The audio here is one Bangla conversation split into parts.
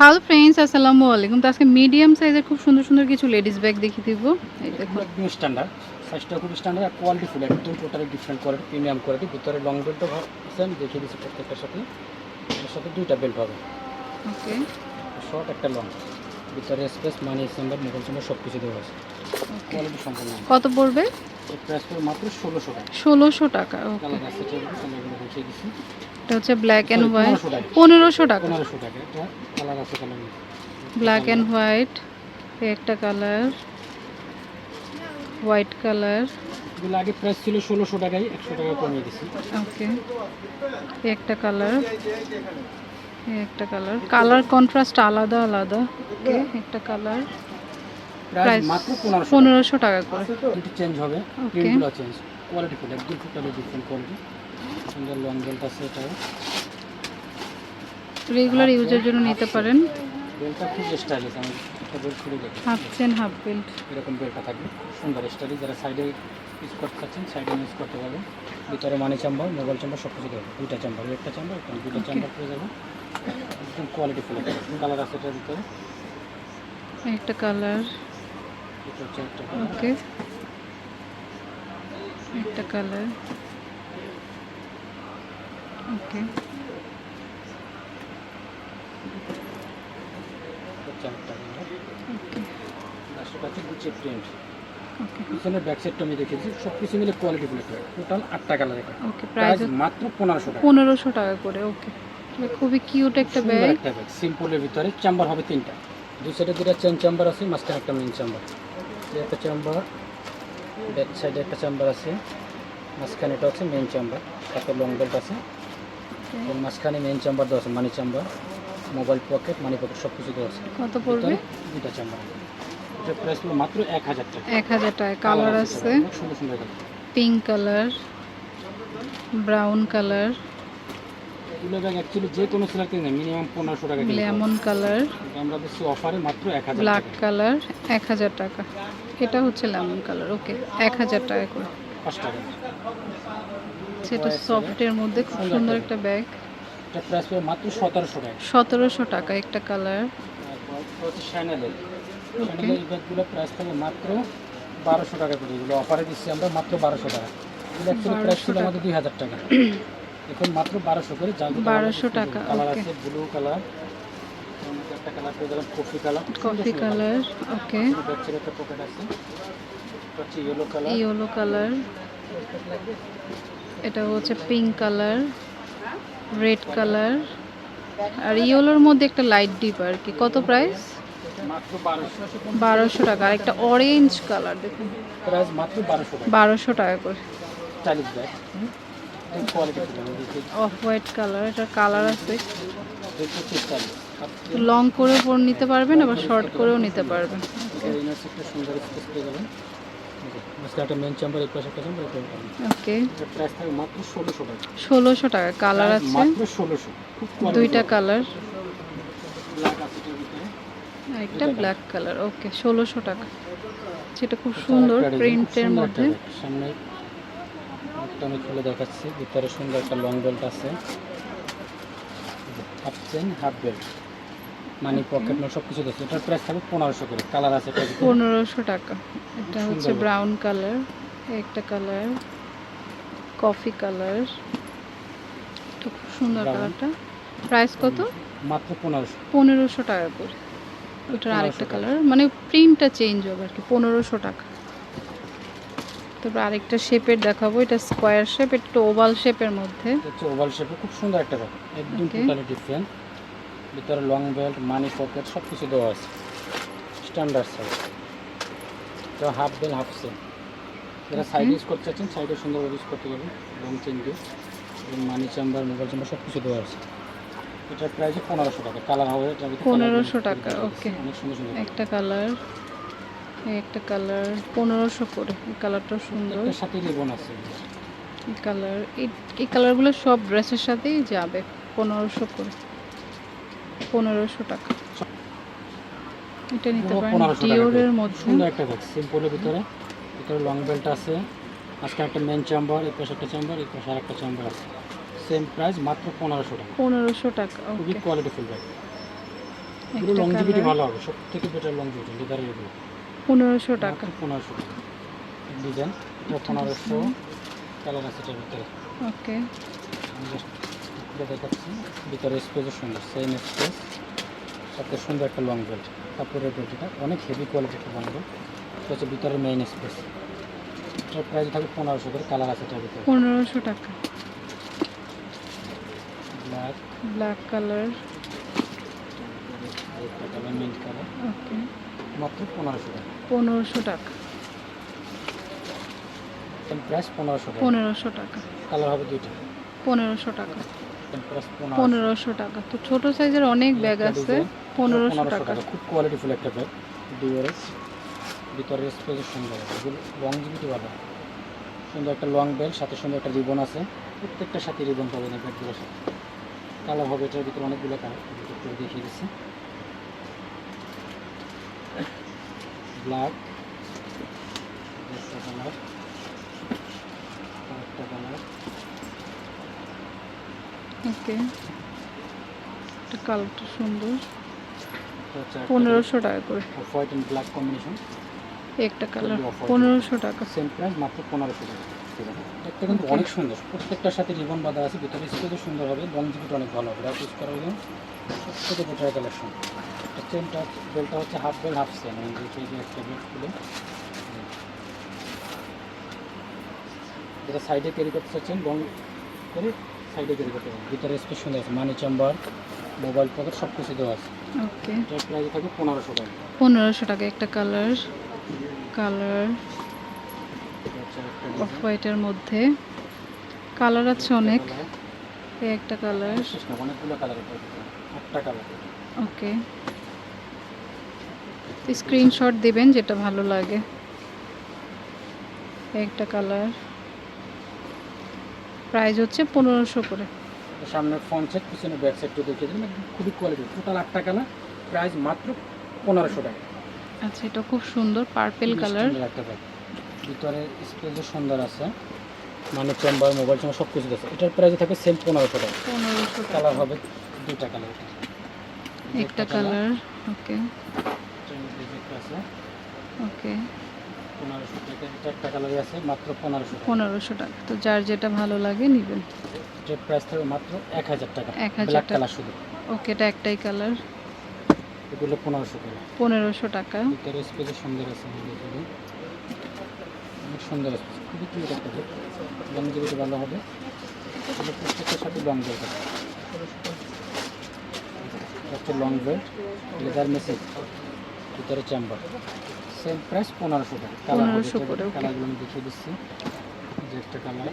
হ্যালো ফ্রেন্ডস আসসালামু আলাইকুম। তো আজকে মিডিয়াম সাইজের খুব সুন্দর সুন্দর কিছু লেডিস ব্যাগ দেখিয়ে দিব। একদম স্ট্যান্ডার্ড সাইজটা খুব স্ট্যান্ডার্ড আর কোয়ালিটি ফুল একদম totally different quality premium quality ভিতরে লং বেল্টও আমি দেখিয়ে দিচ্ছি প্রত্যেকটার সাথে। এর সাথে দুইটা বেল্ট হবে। ওকে শর্ট একটা লং ভিতরে space money center mobile chamber সব কিছু দেওয়া আছে। কোয়ালিটি সম্পূর্ণ। কত পড়বে? প্রাইস মাত্র ষোলোশো টাকা। ষোলোশো টাকা ওকে এটা হচ্ছে ব্ল্যাক অ্যান্ড হোয়াইট পনেরোশো টাকা। পনেরোশো টাকা এটা কালার আছে কালার ব্ল্যাক অ্যান্ড হোয়াইট একটা কালার হোয়াইট কালার এগুলো আগে প্রাইস ছিল ষোলোশো টাকায় একশো টাকা কমিয়ে দিচ্ছি ওকে একটা কালার একটা কালার কালার কন্ট্রাস্ট আলাদা আলাদা। ওকে একটা কালার প্রাইস মাত্র পনেরোশো পনেরোশো টাকা করে। চেঞ্জ হবে। চেঞ্জ কোয়ালিটি ফুল একদম টোটালি ডিফারেন্ট কোয়ালিটি সুন্দর লং বেল্ট আছে এটা রেগুলার ইউজের জন্য নিতে পারেন। বেল্টটা খুব স্টাইলিশ আমি একটা বেল্ট খুলে দেখি। হাফ চেন হাফ বেল্ট এরকম বেল্টটা থাকবে সুন্দর স্টাইলিশ যারা সাইডে ইউজ করতে চাচ্ছেন সাইডে ইউজ করতে পারবেন। ভিতরে মানি চাম্বার মোবাইল চাম্বার সব কিছু দেবে দুইটা চাম্বার একটা চাম্বার একটা দুইটা চাম্বার পেয়ে যাবে একদম কোয়ালিটি ফুল কালার আছে এটার ভিতরে। একটা কালার এটা হচ্ছে একটা কালার ওকে একটা কালার ওকে হচ্ছে একটা কালার ওকে লাস্টটা হচ্ছে গুচি প্রিন্ট ওকে পিছনের ব্যাক সাইডটা আমি দেখেছি সব কিছু মিলে কোয়ালিটি ফুল টোটাল আটটা কালার ওকে প্রাইস মাত্র পনেরোশো টাকা। পনেরোশো টাকা করে ওকে খুবই কিউট একটা ব্যাগ একটা ব্যাগ সিম্পলের ভিতরে চেম্বার হবে তিনটা। দুই সাইডে দুটা চেন চেম্বার আছে মাঝখানে একটা মেন চেম্বার একটা চেম্বার ব্যাক সাইডে একটা চেম্বার আছে মাঝখানে এটা হচ্ছে মেন চেম্বার তারপর লং বেল্ট আছে। এবং মাঝখানে মেন চেম্বার দেওয়া আছে money chamber mobile pocket money pocket সব কিছু দেওয়া আছে। কত পড়বে? দুটা চেম্বার এটা প্রাইস হলো মাত্র এক হাজার টাকা। এক হাজার টাকা। কালার আছে সুন্দর সুন্দর পিঙ্ক কালার ব্রাউন কালার এগুলো ব্যাগ অ্যাকচুয়ালি যে কোনো সিলার কিনে মিনিমাম পনেরোশো টাকা লেমন কালার আমরা দিচ্ছি অফারে মাত্র এক হাজার ব্ল্যাক কালার এক হাজার টাকা। এটা হচ্ছে লেমন কালার ওকে এক হাজার টাকা করে। পাঁচ টাকা। সেটা সফটের মধ্যে খুব সুন্দর একটা ব্যাগ এটা মাত্র সতেরোশো টাকা। সতেরোশো টাকা একটা কালার মাত্র বারোশো টাকা করে। এগুলো অফারে দিচ্ছি আমরা মাত্র বারোশো টাকা। অ্যাকচুয়ালি প্রাইস ছিল আমাদের দুই হাজার টাকা। এখন মাত্র বারোশো করে যা 1200 টাকা, কালার আছে ব্লু কালার একটা কালার পেয়ে যাবেন coffee colour coffee colour okay একটা পকেট আছে। হচ্ছে ইয়েলো কালার ইয়েলো কালার এটা হচ্ছে পিঙ্ক কালার রেড কালার আর ইয়েলোর মধ্যে একটা লাইট ডিপ আর কি। কত প্রাইস বারোশো টাকা। আর একটা অরেঞ্জ কালার দেখুন। বারোশো টাকা। করে। অফ হোয়াইট কালার এটা কালার আছে। লং করেও পরে নিতে পারবেন আবার শর্ট করেও নিতে পারবেন। আজকে একটা মেন চেম্বার এই পাশে একটা ওকে প্রাইস থাকবে মাত্র ষোলোশো টাকা। কালার আছে? মাত্র দুইটা কালার Black আছে এটার ভিতরে। আর একটা ব্ল্যাক কালার ওকে ষোলোশো টাকা। যেটা খুব সুন্দর আরেকটা প্রিন্টের মধ্যে। সামনে একটা আমি খুলে দেখাচ্ছি। ভিতরে সুন্দর একটা লং বেল্ট আছে। Half chain half belt money pocket সব কিছু দিচ্ছে এটার প্রাইস থাকবে পনেরোশো করে। কালার আছে পনেরোশো টাকা। এটা হচ্ছে ব্রাউন কালার একটা কালার কফি কালার খুব সুন্দর কালারটা প্রাইস কত? মাত্র পনেরোশো। পনেরোশো টাকা করে। ওটার আরেকটা কালার মানে প্রিন্টটা চেঞ্জ হবে আর কি পনেরোশো টাকা। তারপর আরেকটা শেপের দেখাবো। এটা স্কোয়ার শেপ একটু ওভাল শেপের মধ্যে। ওভাল শেপে খুব সুন্দর একটা একদম টোটালি ডিফারেন্ট ভিতরে লং বেল্ট মানি পকেট সব কিছু দেওয়া আছে। স্ট্যান্ডার্ড সাইজ তো হাফ বেল হাফ সেল যারা সাইড ইউজ করতে চাচ্ছেন সাইডে সুন্দর ইউজ করতে পারবেন। লং চেন দিয়ে। এবং মানি চেম্বার মোবাইল চেম্বার সব কিছু দেওয়া আছে। এটার প্রাইস পনেরোশো টাকা। কালার হবে এটার ভিতরে colour 1500 গুলো টাকা, ওকে একটা কালার একটা কালার পনেরোশো করে। কালারটা সুন্দর। সাথে রিবন আছে। কালার এই এই কালারগুলো সব ড্রেসের সাথেই যাবে পনেরোশো করে। পনেরোশো টাকা। এটা নিতে পারেন ডিওরের মধ্যে। সুন্দর একটা ব্যাগ সিম্পলের ভিতরে। ভিতরে লং বেল্ট আছে। আজকে একটা মেন চেম্বার এই পাশে একটা চেম্বার এই পাশে আরেকটা চেম্বার আছে। সেম প্রাইস মাত্র পনেরোশো টাকা। পনেরোশো টাকা খুবই কোয়ালিটি ফুল ব্যাগ এগুলো লংজিভিটি ভালো হবে সব থেকে বেটার লংজিভিটি লেদারের এগুলো। পনেরোশো টাকা। পনেরোশো টাকা। ডিজাইন এটা পনেরোশো। কালার আছে এটার ভিতরে। ওকে জাস্ট খুলে দেখাচ্ছি। ভিতরে স্পেসও সুন্দর সেম স্পেস সাথে সুন্দর একটা লং বেল্ট কাপড়ের বেল্ট এটা। অনেক হেভি কোয়ালিটির একটা লং বেল্ট এটা হচ্ছে ভিতরে মেইন স্পেস এটার প্রাইস থাকবে পনেরোশো করে। কালার আছে এটার ভিতরে। পনেরোশো টাকা। Black black colour colour mint colour okay মাত্র পনেরোশো টাকা। পনেরোশো টাকা। প্রাইস পনেরোশো টাকা। পনেরোশো টাকা। কালার হবে দুইটা। পনেরোশো টাকা। পনেরোশো। টাকা। তো ছোট সাইজের অনেক ব্যাগ আছে পনেরোশো টাকা। খুব কোয়ালিটিফুল একটা ব্যাগ ডিওরেস ভিতরে স্পেস সুন্দর লংজিভিটি ভালো সুন্দর একটা লং বেল্ট সাথে সুন্দর একটা রিবন আছে। প্রত্যেকটার সাথে রিবন পাবেন এই ব্যাগগুলোর সাথে। কালার হবে এটার ভিতরে অনেকগুলো কালার একটু দেখিয়ে দিচ্ছি। ব্ল্যাক কালার একটা কালার ওকে। এটা কালারটা সুন্দর। পনেরোশো টাকা করে। White and black combination. একটা কালার। পনেরোশো টাকা। সেম প্রাইস মাত্র পনেরোশো টাকা। দেখতে কিন্তু অনেক সুন্দর। প্রত্যেকটার সাথে রিবন বাঁধা আছে ভিতরে স্পেসও সুন্দর হবে লংজিভিটি অনেক ভালো হবে। রাফ ইউজ করার জন্য সবথেকে বেটার কালেকশন চেনটা বেলটা হচ্ছে হাফ বেল হাফ চেন দেখি যে একটা বেল্ট খুলে। যেটা সাইডে ক্যারি করতে চাচ্ছেন লং করে সাইডে ক্যারি করতে ভিতরে স্পেস সুন্দর আছে মানি চেম্বার মোবাইল পকেট সব কিছু দেওয়া আছে। ওকে এটার প্রাইস থাকবে পনেরোশো টাকা। পনেরোশো টাকা একটা কালার কালার অফ হোয়াইটের মধ্যে। কালার আছে অনেক। এই একটা কালার অনেকগুলো কালার আটটা কালার ওকে স্ক্রিনশট দিবেন যেটা ভালো লাগে। একটা কালার প্রাইস হচ্ছে পনেরোশো করে। সামনে ফ্রন্ট সেট পিছনে ব্যাক সাইডটা দেখিয়ে দিন একদম খুবই কোয়ালিটি টোটাল আট টাকা না প্রাইস মাত্র পনেরোশো টাকা। আচ্ছা এটা খুব সুন্দর পার্পেল কালার ভিতরে স্পেসও সুন্দর আছে মানে চেম্বার মোবাইল চেম্বার সব কিছু আছে। এটার প্রাইস থাকে সেম পনেরোশো টাকা। পনেরোশো টাকা। কালার হবে দুইটা কালার একটা কালার ওকে আছে। ওকে পনেরোশো টাকা এটা আছে মাত্র পনেরোশো পনেরোশো টাকা। তো যার যেটা ভালো লাগে নেবেন। এটার প্রাইস থাকবে মাত্র এক হাজার টাকা। 1000 ব্ল্যাক টাকা। শুধু। ওকে এটা একটাই কালার এগুলো পনেরোশো টাকা। পনেরোশো টাকা। ভিতরে স্পেসে সুন্দর আছে। অনেক সুন্দর আছে। খুবই কিউট একটা বেড লংজিভিটি ভালো হবে প্রত্যেকটার সাথে লং এটা হচ্ছে লং বেল্ট লেদার মেসেজ ভিতরে চেম্বার সেম প্রাইস পনেরোশো টাকা। 1500 করে, কালারগুলো আমি দেখিয়ে দিচ্ছি। যে একটা কালার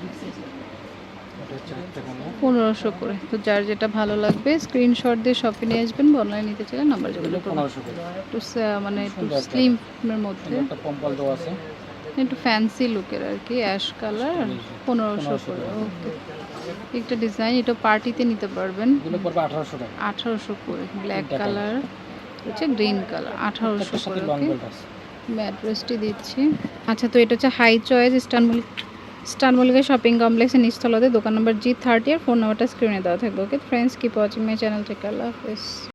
পনেরোশো করে। তো যার যেটা ভালো লাগবে স্ক্রিনশট দিয়ে শপে নিয়ে আসবেন অনলাইন নিতে চাইলে নাম্বার পনেরোশো করে। একটু মানে একটু স্লিমের মধ্যে। একটা ফ্যান্সি লুকের আর কি অ্যাশ কালার পনেরোশো করে। ওকে একটা ডিজাইন এটা পার্টিতে নিতে পারবেন। আঠারোশো করে ব্ল্যাক কালার হচ্ছে গ্রিন কালার আঠারোশো অ্যাড্রেসটি দিচ্ছি। আচ্ছা তো এটা হচ্ছে হাই চয়েস ইস্টানবুল স্টানমুলিকা শপিং কমপ্লেক্সের নিচতলাতে দোকান নম্বর জি থার্টি আর ফোন নাম্বারটা স্ক্রিনে দেওয়া থাকবে okay friends keep watching my channel থেকে আল্লাহ হাফেজ